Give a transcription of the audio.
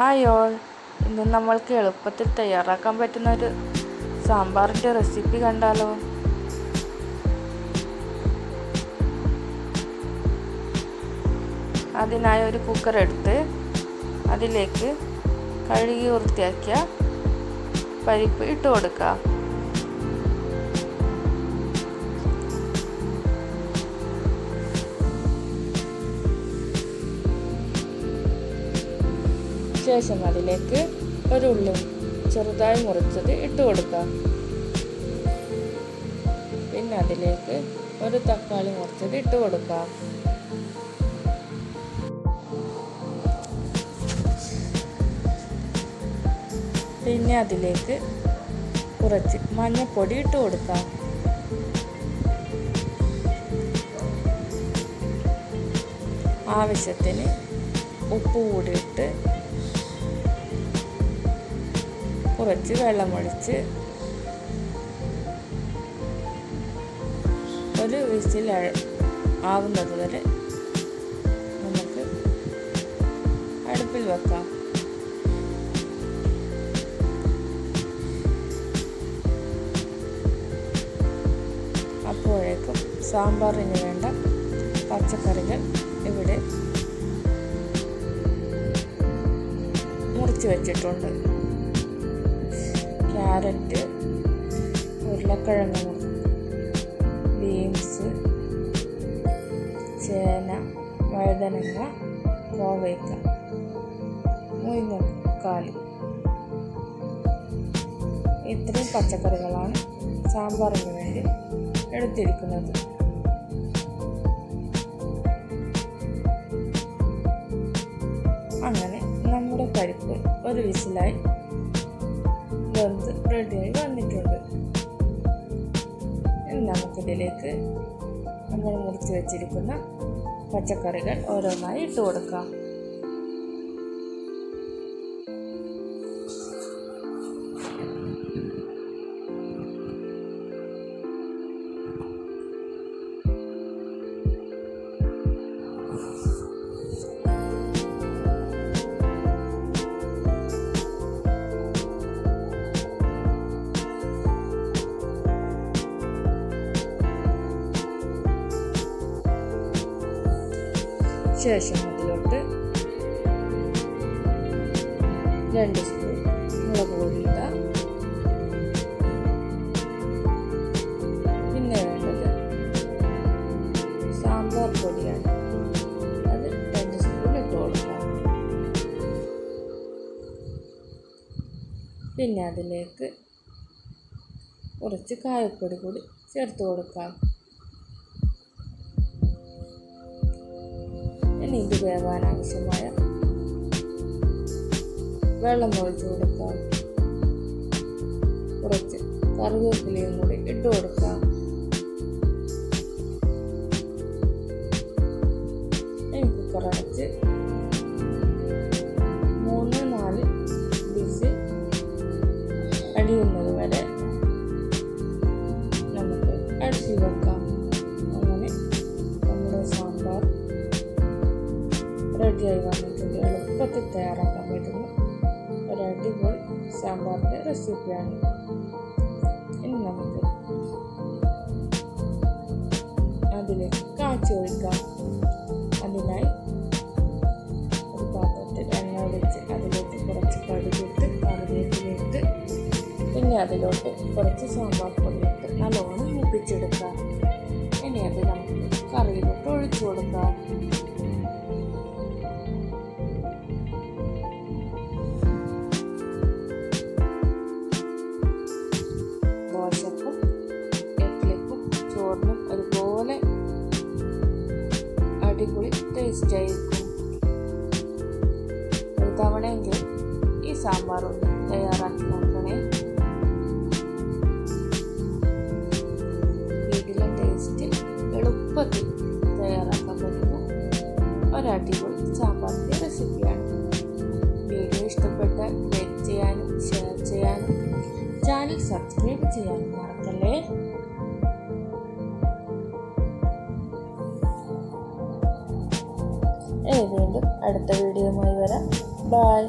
Hi all ഇന്ന് നമ്മൾക്ക് എളുപ്പത്തിൽ തയ്യാറാക്കാൻ പറ്റുന്ന ഒരു സാമ്പാറിന്റെ റെസിപ്പി കണ്ടാലോ? അതിനായി ഒരു കുക്കർ എടുത്ത് അതിലേക്ക് കഴുകി വൃത്തിയാക്കിയ പരിപ്പ് ഇട്ട് കൊടുക്കുക. ശേഷം അതിലേക്ക് ഒരു ഉള്ളി ചെറുതായി മുറിച്ചത് ഇട്ട് കൊടുക്കാം. പിന്നെ അതിലേക്ക് ഒരു തക്കാളി മുറിച്ചത് ഇട്ട് കൊടുക്കാം. പിന്നെ അതിലേക്ക് കുറച്ച് മഞ്ഞൾപ്പൊടി ഇട്ട് കൊടുക്കാം. ആവശ്യത്തിന് ഉപ്പ് കൂടിയിട്ട് കുറച്ച് വെള്ളമൊഴിച്ച് ഒരു വിസിൽ ആവുന്നത് വരെ നമുക്ക് അടുപ്പിൽ വെക്കാം. അപ്പോഴേക്കും സാമ്പാറിന് വേണ്ട പച്ചക്കറികൾ ഇവിടെ മുറിച്ച് വെച്ചിട്ടുണ്ട്. ക്യാരറ്റ് ഉരുളക്കിഴങ്ങ് ബീൻസ് ചേന വഴുതനങ്ങ കോവയ്ക്ക മുരിങ്ങക്കാലി. ഇത്രയും പച്ചക്കറികളാണ് സാമ്പാറിന് വേണ്ടി എടുത്തിരിക്കുന്നത്. അങ്ങനെ നമ്മുടെ പരിപ്പ് ഒരു വിസിലായി ഇനി നമുക്കിതിലേക്ക് നമ്മൾ മുറിച്ച് വെച്ചിരിക്കുന്ന പച്ചക്കറികൾ ഓരോന്നായി ഇട്ട് കൊടുക്കാം. ശേഷം അതിലോട്ട് രണ്ട് സ്പൂൺ മുളക് പൊടി ഇടാം പിന്നെ വേണ്ടത് സാമ്പാർ പൊടിയാണ്. അത് രണ്ട് സ്പൂൺ ഇട്ട് കൊടുക്കാം പിന്നെ അതിലേക്ക് കുറച്ച് കായപ്പൊടി കൂടി ചേർത്ത് കൊടുക്കാം. ഇനി ഇത് വേവാൻ ആവശ്യമായ വെള്ളം ഒഴിച്ചു കൊടുക്കാം. കുറച്ച് കറിവേപ്പിലയും കൂടി ഇട്ട് കൊടുക്കാം. കുക്കർ മൂന്ന് നാല് വിസിൽ അടിയുന്നത് വരെ നമുക്ക് അടിച്ചു വെക്കാം. എളുപ്പത്തിൽ തയ്യാറാക്കാൻ പറ്റുന്ന ഒരു അടിപൊളി സാമ്പാറിന്റെ റെസിപ്പിയാണ് ഇനി നമുക്ക് അതിലേക്ക് കാച്ചി ഒഴിക്കാം. അതിനായി ഒരു പാത്രത്തിൽ എണ്ണ ഒഴിച്ച് അതിലേക്ക് കുറച്ച് കടുകിട്ട് കറിവേപ്പിലിട്ട് പിന്നെ അതിലോട്ട് കുറച്ച് സാമ്പാർ പൊടിയിട്ട് നല്ലോണം മൂപ്പിച്ചെടുക്കാം. ഇനി അത് നമുക്ക് കറിയിലോട്ട് ഒഴിച്ചു കൊടുക്കാം. അടിപൊളി ടേസ്റ്റ് ആയിരിക്കും. ഒരു തവണയെങ്കിലും ഈ സാമ്പാർ ഒന്ന് തയ്യാറാക്കി നോക്കണേ. വീട്ടിലെ ടേസ്റ്റിൽ എളുപ്പത്തിൽ തയ്യാറാക്കാൻ പറ്റുന്ന ഒരടിപൊളി സാമ്പാറിന്റെ റെസിപ്പിയാണ് വീഡിയോ ഇഷ്ടപ്പെട്ട ലൈക്ക് ചെയ്യാനും ഷെയർ ചെയ്യാനും ചാനൽ സബ്സ്ക്രൈബ് ചെയ്യാനും മറക്കല്ലേ? ഇനി വീണ്ടും അടുത്ത വീഡിയോയുമായി വരാം. ബായ്